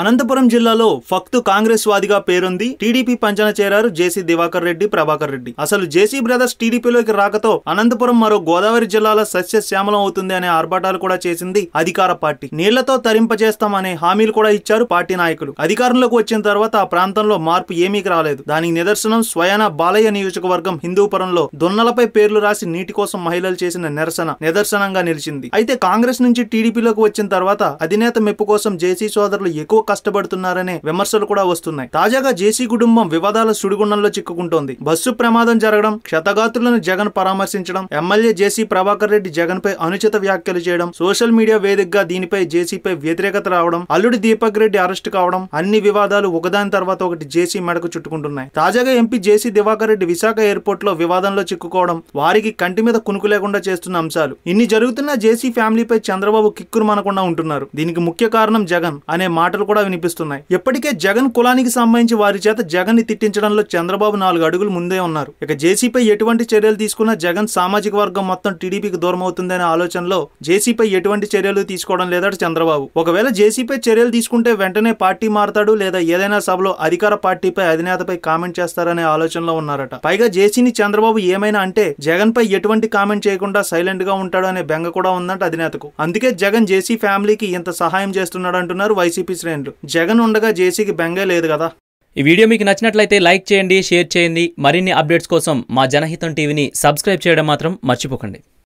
అనంతపురం జిల్లాలో ఫక్తు కాంగ్రెస్ వాదిగా పేరుంది టీడీపీ పంచన చేరారు జేసీ దివాకర్ రెడ్డి ప్రభాకర్ రెడ్డి. అసలు జేసీ బ్రదర్స్ టీడీపీలోకి రాకతో అనంతపురం మరో గోదావరి జిల్లాల సస్యశ్యామలం అవుతుంది అనే ఆర్భాటాలు కూడా చేసింది అధికార పార్టీ. నీళ్ళతో తరింపజేస్తామనే హామీలు కూడా ఇచ్చారు పార్టీ నాయకులు. అధికారంలోకి వచ్చిన తర్వాత ఆ ప్రాంతంలో మార్పు ఏమీ రాలేదు. దానికి నిదర్శనం స్వయాన బాలయ్య నియోజకవర్గం హిందూపురంలో దున్నలపై పేర్లు రాసి నీటి కోసం మహిళలు చేసిన నిరసన నిదర్శనంగా నిలిచింది. అయితే కాంగ్రెస్ నుంచి టీడీపీలోకి వచ్చిన తర్వాత అధినేత మెప్పు కోసం జేసీ సోదరులు ఎక్కువ కష్టపడుతున్నారనే విమర్శలు కూడా వస్తున్నాయి. తాజాగా జేసీ కుటుంబం వివాదాల సుడిగుండంలో చిక్కుకుంటోంది. బస్సు ప్రమాదం జరగడం క్షతగాతులను జగన్ పరామర్శించడం ఎమ్మెల్యే జేసీ ప్రభాకర్ రెడ్డి జగన్ పై అనుచిత వ్యాఖ్యలు చేయడం సోషల్ మీడియా వేదికగా దీనిపై జేసీపై వ్యతిరేకత రావడం అల్లుడి దీపక్ రెడ్డి అరెస్ట్ కావడం అన్ని వివాదాలు ఒకదాని తర్వాత ఒకటి జేసీ మెడకు చుట్టుకుంటున్నాయి. తాజాగా ఎంపీ జేసీ దివాకర్ రెడ్డి విశాఖ ఎయిర్పోర్ట్లో వివాదంలో చిక్కుకోవడం వారికి కంటి మీద కునుకు లేకుండా చేస్తున్న అంశాలు. ఇన్ని జరుగుతున్న జేసీ ఫ్యామిలీపై చంద్రబాబు కిక్కురు మనకుండా ఉంటున్నారు. దీనికి ముఖ్య కారణం జగన్ అనే మాటలు కూడా వినిపిస్తున్నాయి. ఇప్పటికే జగన్ కులానికి సంబంధించి వారి చేత జగన్ని తిట్టించడంలో చంద్రబాబు నాలుగు అడుగులు ముందే ఉన్నారు. ఇక జేసీపై ఎటువంటి చర్యలు తీసుకున్నా జగన్ సామాజిక వర్గం మొత్తం టీడీపీకి దూరం అవుతుందనే ఆలోచనలో జేసీపై ఎటువంటి చర్యలు తీసుకోవడం లేదట చంద్రబాబు. ఒకవేళ జేసీపై చర్యలు తీసుకుంటే వెంటనే పార్టీ మారతాడు లేదా ఏదైనా సభలో అధికార పార్టీపై అధినేతపై కామెంట్ చేస్తారనే ఆలోచనలో ఉన్నారట. పైగా జేసీని చంద్రబాబు ఏమైనా అంటే జగన్ పై ఎటువంటి కామెంట్ చేయకుండా సైలెంట్గా ఉంటాడు అనే బెంగ కూడా ఉందంట అధినేతకు. అందుకే జగన్ జేసీ ఫ్యామిలీకి ఇంత సహాయం చేస్తున్నాడు అంటున్నారు వైసీపీ శ్రేణులు. జగన్ ఉండగా జేసీకి బెంగే లేదు కదా. ఈ వీడియో మీకు నచ్చినట్లయితే లైక్ చేయండి షేర్ చేయండి. మరిన్ని అప్డేట్స్ కోసం మా జనహితం టీవీని సబ్స్క్రైబ్ చేయడం మాత్రం మర్చిపోకండి.